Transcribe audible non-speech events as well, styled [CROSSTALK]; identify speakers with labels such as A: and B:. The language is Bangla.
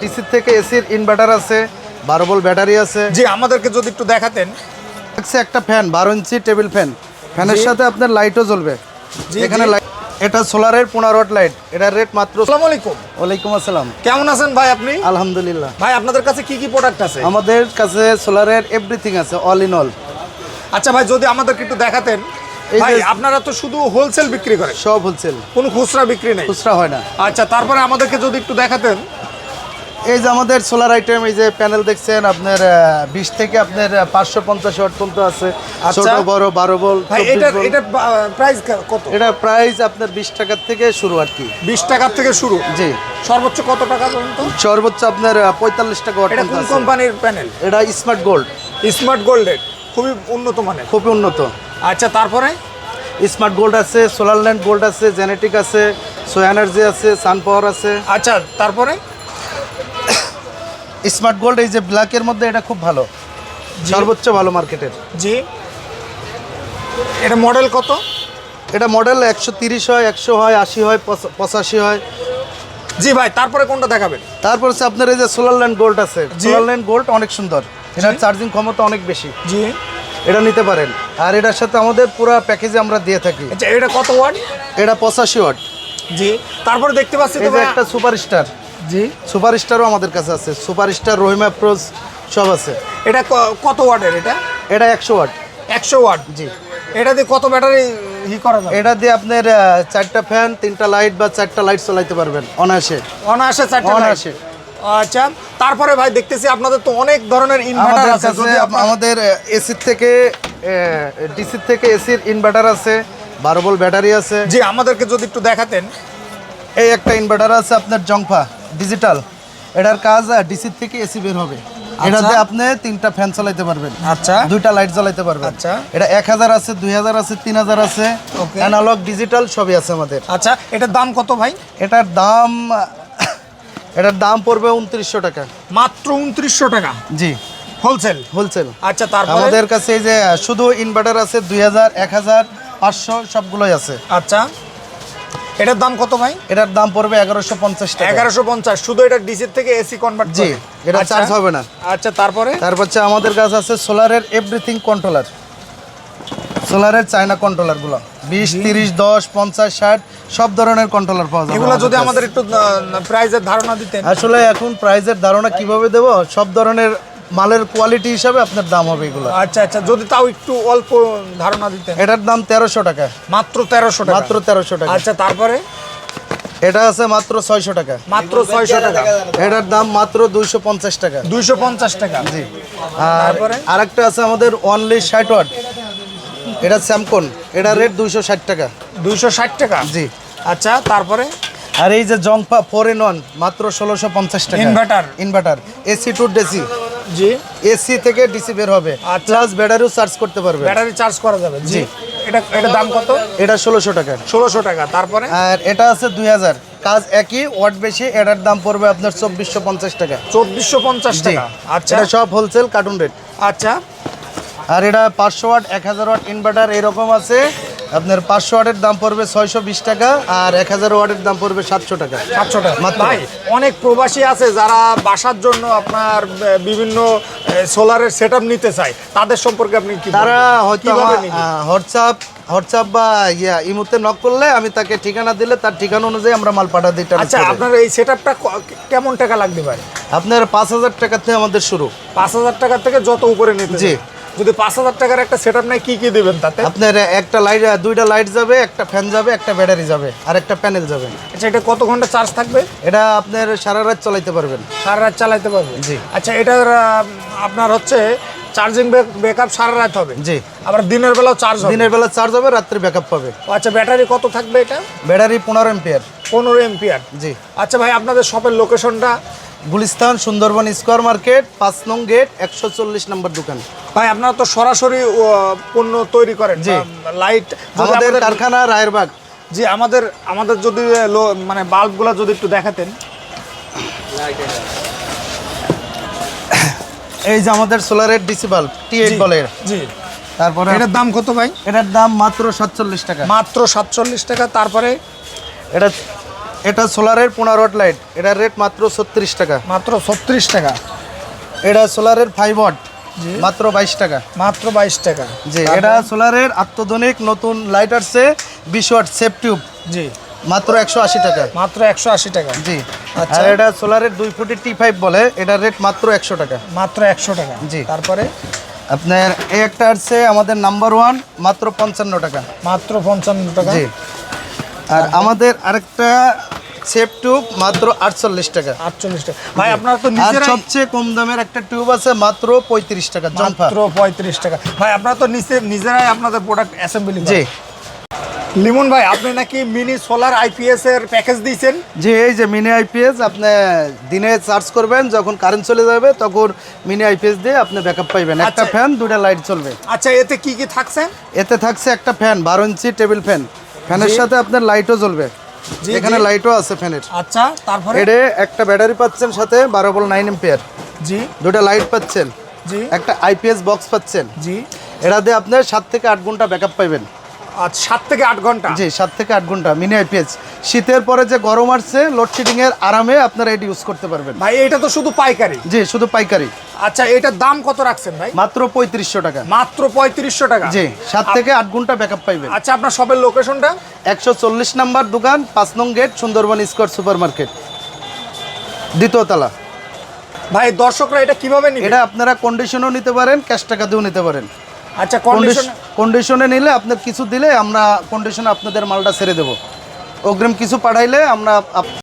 A: ডিসি থেকে এসির ইনভার্টার আছে বারো ভোল্ট ব্যাটারি আছে।
B: জি আমাদেরকে যদি একটু দেখাতেন।
A: একটা ফ্যান বারো ইঞ্চি টেবিল ফ্যান ফ্যানের সাথে আপনার লাইটও জ্বলবে। এখানে লাইট এটা সোলারের পনেরো ওয়াট লাইট এটার রেট মাত্র
B: আসসালামু আলাইকুম।
A: ওয়ালাইকুম আসসালাম।
B: কেমন আছেন ভাই আপনি?
A: আলহামদুলিল্লাহ।
B: ভাই আপনাদের কাছে কি কি প্রোডাক্ট আছে?
A: আমাদের কাছে সোলারের এভরিথিং আছে অল ইন অল
B: আচ্ছা ভাই যদি আমাদেরকে একটু দেখাতেন। ভাই আপনারা তো শুধু হোলসেল বিক্রি করেন।
A: সব হোলসেল
B: কোনো খুচরা বিক্রি নেই।
A: খুচরা হয় না।
B: আচ্ছা তারপরে আমাদেরকে যদি একটু দেখাতেন।
A: এই যে আমাদের সোলার আইটেম এই যে প্যানেল দেখছেন আপনার বিশ থেকে আপনার পাঁচশো পঞ্চাশ পর্যন্ত আছে।
B: আচ্ছা।
A: ছোট বড় বারো বল
B: এটার প্রাইস কত?
A: এটা প্রাইস আপনার বিশ টাকার থেকে শুরু আর কি।
B: বিশ টাকার থেকে শুরু?
A: জি।
B: সর্বোচ্চ কত টাকা পর্যন্ত?
A: সর্বোচ্চ আপনার পঁয়তাল্লিশ টাকা
B: এটা। কোম্পানির প্যানেল
A: এটা স্মার্ট গোল্ড
B: স্মার্ট গোল্ডের খুবই উন্নত মানের।
A: খুবই উন্নত।
B: আচ্ছা তারপরে?
A: স্মার্ট গোল্ড আছে সোলার ল্যান্ড গোল্ড আছে জেনেটিক আছে সো এনার্জি আছে সান পাওয়ার আছে।
B: আচ্ছা তারপরে?
A: স্মার্ট গোল্ড এই যে ব্ল্যাকের মধ্যে এটা খুব ভালো। সর্বোচ্চ ভালো মার্কেটের।
B: জি। এটা মডেল কত?
A: এটা মডেল একশো তিরিশ হয় একশো হয় আশি হয় পঁচা- পঁচাশি হয়।
B: জি ভাই তারপরে কোনটা দেখাবেন?
A: তারপর হচ্ছে আপনার এই যে সোলার ল্যান্ড গোল্ড আছে। সোলার ল্যান্ড গোল্ড অনেক সুন্দর। এটার চার্জিং ক্ষমতা অনেক বেশি।
B: জি।
A: এটা নিতে পারেন। আর এটার সাথে আমাদের পুরো প্যাকেজে আমরা দিয়ে থাকি।
B: আচ্ছা এটা কত ওয়াট?
A: এটা পঁচাশি ওয়াট।
B: জি। তারপরে দেখতে পাচ্ছি
A: একটা সুপার স্টার
B: জি।
A: সুপার স্টারও আমাদের কাছে আছে। সুপার স্টার রহিম অ্যাপ্রোচ সব আছে।
B: এটা কত ওয়াটের এটা?
A: এটা একশো ওয়াট।
B: একশো ওয়াট?
A: জি।
B: এটা দিয়ে কত ব্যাটারি ই করা যাবে?
A: এটা দিয়ে আপনার চারটা ফ্যান তিনটা লাইট বা চারটা লাইট চালাইতে পারবেন অনায়াসে।
B: অনায়াসে চারটে
A: অনায়াসে।
B: আচ্ছা তারপরে ভাই দেখতেছি আপনাদের তো অনেক ধরনের ইনভার্টার আছে। যদি
A: আমাদের এসির থেকে ডিসির থেকে এসির ইনভার্টার আছে বারো ভোল্ট ব্যাটারি আছে।
B: জি আমাদেরকে যদি একটু দেখাতেন।
A: এই একটা ইনভার্টার আছে আপনার জংফা। ডিজিটাল এটার কাজ ডিসির থেকে এসি বের হবে। এটাতে আপনি তিনটা ফ্যান চালাইতে পারবেন।
B: আচ্ছা।
A: দুইটা লাইট জ্বালাইতে পারবেন।
B: আচ্ছা।
A: এটা এক হাজার আছে দুই হাজার আছে তিন হাজার আছে। অ্যানালগ ডিজিটাল সবই আছে আমাদের।
B: আচ্ছা এটার দাম কত ভাই?
A: এটার দাম [LAUGHS] এটার দাম পড়বে উনত্রিশশো টাকা।
B: মাত্র উনত্রিশশো টাকা?
A: জি।
B: হোলসেল
A: হোলসেল
B: আচ্ছা তারপরে?
A: আমাদের কাছে এই যে শুধু ইনভার্টার আছে দুই হাজার এক হাজার পাঁচশো সবগুলোই আছে।
B: আচ্ছা। এটার দাম কত ভাই?
A: এটার দাম পড়বে এগারোশো পঞ্চাশ টাকা।
B: এগারোশো পঞ্চাশ শুধু এটা ডিসির থেকে এসি কনভার্ট
A: জি এটা চার্জ হবে না।
B: আচ্ছা তারপরে?
A: তারপর হচ্ছে আমাদের কাছে আছে সোলারের এভরিথিং কন্ট্রোলার সোলারের চায়না কন্ট্রোলারগুলো বিশ তিরিশ দশ পঞ্চাশ ষাট সব ধরনের কন্ট্রোলার পাওয়া যাবে
B: এগুলো যদি আমাদের একটু প্রাইজের ধারণা দিতেন।
A: আসলে এখন প্রাইজের ধারণা কীভাবে দেব? সব ধরনের মালের কোয়ালিটি হিসাবে আপনার দাম হবে এগুলো।
B: আচ্ছা আচ্ছা যদি তাও একটু অল্প ধারণা দিতেন।
A: এটার দাম তেরোশো টাকা।
B: মাত্র তেরোশো টাকা?
A: মাত্র তেরোশো টাকা।
B: আচ্ছা তারপরে?
A: এটা আছে মাত্র ছয়শো টাকা।
B: মাত্র ছয়শো টাকা।
A: এটার দাম মাত্র দুইশো পঞ্চাশ টাকা।
B: দুইশো পঞ্চাশ টাকা?
A: জি। আর? আরেকটা আছে আমাদের অনলি ষাট ওয়াট এটা স্যামকন এটা রেট দুইশো ষাট টাকা।
B: দুইশো ষাট টাকা?
A: জি।
B: আচ্ছা তারপরে?
A: আর এই যে জংপা ফোর ইন ওয়ান মাত্র ষোলোশো পঞ্চাশ টাকা।
B: Inverter
A: inverter AC to DC
B: G.
A: AC থেকে ডিসি বের হবে। প্লাস ব্যাটারিও চার্জ করতে পারবে।
B: ব্যাটারি চার্জ করা যাবে। জি।
A: জি।
B: এটা এটা দাম কত?
A: এটা ষোলোশো টাকা।
B: ষোলোশো টাকা। তারপরে?
A: আর এটা আছে দুই হাজার। কাজ একই ওয়াট বেশি এটার দাম পড়বে আপনার চব্বিশশো পঞ্চাশ টাকা।
B: চব্বিশশো পঞ্চাশ টাকা। আচ্ছা।
A: এটা সব হোলসেল কার্টুন রেট
B: আচ্ছা।
A: আর এটা পাঁচশো ওয়াট এক হাজার ওয়াট ইনভার্টার এরকম আছে। আপনার পাঁচশো ওয়াটের দাম পড়বে ছয়শো বিশ টাকা আর এক হাজার ওয়াটের দাম পড়বে সাতশো টাকা।
B: সাতশো টাকা। ভাই অনেক প্রবাসী আছে যারা বাসার জন্য আপনার বিভিন্ন সোলারের সেট নিতে চায়। তাদের সম্পর্কে আপনি কি
A: তারা হয়তো? হোয়াটসঅ্যাপ হোয়াটসঅ্যাপ বা ইয়া ইমুতে নক করলে আমি তাকে ঠিকানা দিলে তার ঠিকানা অনুযায়ী আমরা মাল পাঠা দিই
B: আচ্ছা আপনার এই সেট কেমন টাকা লাগবে ভাই?
A: আপনার পাঁচ হাজার টাকা থেকে আমাদের শুরু।
B: পাঁচ হাজার টাকা থেকে যত উপরে নিতে
A: জি।
B: যদি পাঁচ হাজার টাকার একটা সেট আপ নেয় কি কি দেবেন তাতে?
A: আপনার একটা লাইট দুইটা লাইট যাবে একটা ফ্যান যাবে একটা ব্যাটারি যাবে আর একটা প্যানেল যাবে।
B: আচ্ছা এটা কত ঘণ্টা চার্জ থাকবে?
A: এটা আপনার সারা রাত চালাইতে পারবেন।
B: সারা রাত চালাইতে পারবেন?
A: জি।
B: আচ্ছা এটার আপনার হচ্ছে চার্জিং ব্যাকআপ সারা রাত হবে?
A: জি।
B: আবার দিনের বেলাও চার্জ হবে?
A: দিনের বেলা চার্জ হবে রাত্রে ব্যাকআপ পাবে।
B: আচ্ছা ব্যাটারি কত থাকবে এটা?
A: ব্যাটারি পনেরো এম্পিয়ার
B: পনেরো এমপিআর
A: জি।
B: আচ্ছা ভাই আপনাদের শপের লোকেশনটা
A: গুলিস্তান সুন্দরবন স্কোয়ার মার্কেট পাঁচ নং গেট একশো চল্লিশ নম্বর দোকান।
B: ভাই আপনারা তো সরাসরি পণ্য তৈরি করেন
A: জি।
B: লাইট
A: আমাদের কারখানা রায়েরবাগ।
B: জি আমাদের আমাদের যদি মানে বাল্বগুলো যদি একটু দেখাতেন।
A: এই যে আমাদের সোলারের ডিসি বাল্ব টি এইট
B: জি,
A: বলে
B: জি।
A: তারপরে
B: এটার দাম কত ভাই?
A: এটার দাম মাত্র সাতচল্লিশ টাকা।
B: মাত্র সাতচল্লিশ টাকা তারপরে
A: এটা এটা সোলারের পনেরো ওয়াট লাইট। এটার রেট মাত্র ছত্রিশ টাকা।
B: মাত্র ছত্রিশ টাকা।
A: এটা সোলারের ফাইভ ওয়াট মাত্র বাইশ টাকা।
B: মাত্র বাইশ টাকা।
A: জি এটা সোলারের আত্মধনিক নতুন লাইট আসছে বিশ ওয়াট সেফ টিউব
B: জি।
A: মাত্র একশো আশি টাকা।
B: মাত্র একশো আশি টাকা।
A: জি।
B: আচ্ছা।
A: আর এটা সোলারের দুই ফুটের টি ফাইভ বলে এটার রেট মাত্র একশো টাকা।
B: মাত্র একশো টাকা।
A: জি।
B: তারপরে?
A: আপনার এই একটা আসছে আমাদের নাম্বার ওয়ান মাত্র পঞ্চান্ন টাকা।
B: মাত্র পঞ্চান্ন টাকা।
A: জি। আর আমাদের আরেকটা সেফ টিউব মাত্র আটচল্লিশ টাকা।
B: আটচল্লিশ টাকা। ভাই আপনার তো
A: আর সবচেয়ে কম দামের একটা টিউব আছে মাত্র পঁয়ত্রিশ টাকা
B: মাত্র পঁয়ত্রিশ টাকা। ভাই আপনার তো নিচে নিজেরাই আপনাদের প্রোডাক্ট অ্যাসেম্বলি
A: জি।
B: লিমন ভাই আপনি নাকি মিনি সোলার আইপিএস এর প্যাকেজ দিয়েছেন?
A: জি এই যে মিনি আইপিএস আপনি দিনে চার্জ করবেন যখন কারেন্ট চলে যাবে তখন মিনি আইপিএস দিয়ে আপনি ব্যাকআপ পাইবেন। একটা
B: আচ্ছা।
A: ফ্যান দুটা লাইট চলবে।
B: আচ্ছা এতে কি কি থাকছে?
A: এতে থাকছে একটা ফ্যান বারো ইঞ্চি টেবিল ফ্যান ফ্যানের সাথে আপনার লাইটও জ্বলবে। এখানে। লাইটও আছে ফ্যানের।
B: আচ্ছা তারপরে?
A: এডে একটা ব্যাটারি পাচ্ছেন সাথে বারো বল নাইন এম্পিয়ার
B: জি।
A: দুটা লাইট পাচ্ছেন।
B: জি।
A: একটা আইপিএস বক্স পাচ্ছেন।
B: জি।
A: এরা দিয়ে আপনার সাত থেকে আট ঘণ্টা ব্যাকআপ পাবেন
B: আচ্ছা সাত থেকে আট ঘণ্টা?
A: জি সাত থেকে আট ঘণ্টা মিনি আইপিএস শীতের পরে যে গরম আসছে লোডশেডিং এর আরামে আপনারা এটি ইউজ করতে পারবেন।
B: ভাই এটা তো শুধু পাইকারি।
A: জি শুধু পাইকারি।
B: আচ্ছা এটার দাম কত রাখছেন ভাই?
A: মাত্র পঁয়ত্রিশশো টাকা।
B: মাত্র পঁয়ত্রিশশো টাকা?
A: জি সাত থেকে আট ঘণ্টা ব্যাকআপ পাইবেন।
B: আচ্ছা আপনার সবের লোকেশনটা
A: একশো চল্লিশ নাম্বার দোকান পাঁচ নং gate Sundarban square super market দ্বিতীয় তলা।
B: ভাই দর্শকরা এটা কীভাবে নিবে?
A: এটা আপনারা কন্ডিশনও নিতে পারেন ক্যাশ টাকা দিয়েও নিতে পারেন।
B: আচ্ছা কন্ডিশন
A: কন্ডিশনে নিলে আপনার কিছু দিলে আমরা কন্ডিশনে আপনাদের মালটা ছেড়ে দেবো। অগ্রিম কিছু পাঠাইলে আমরা আপ-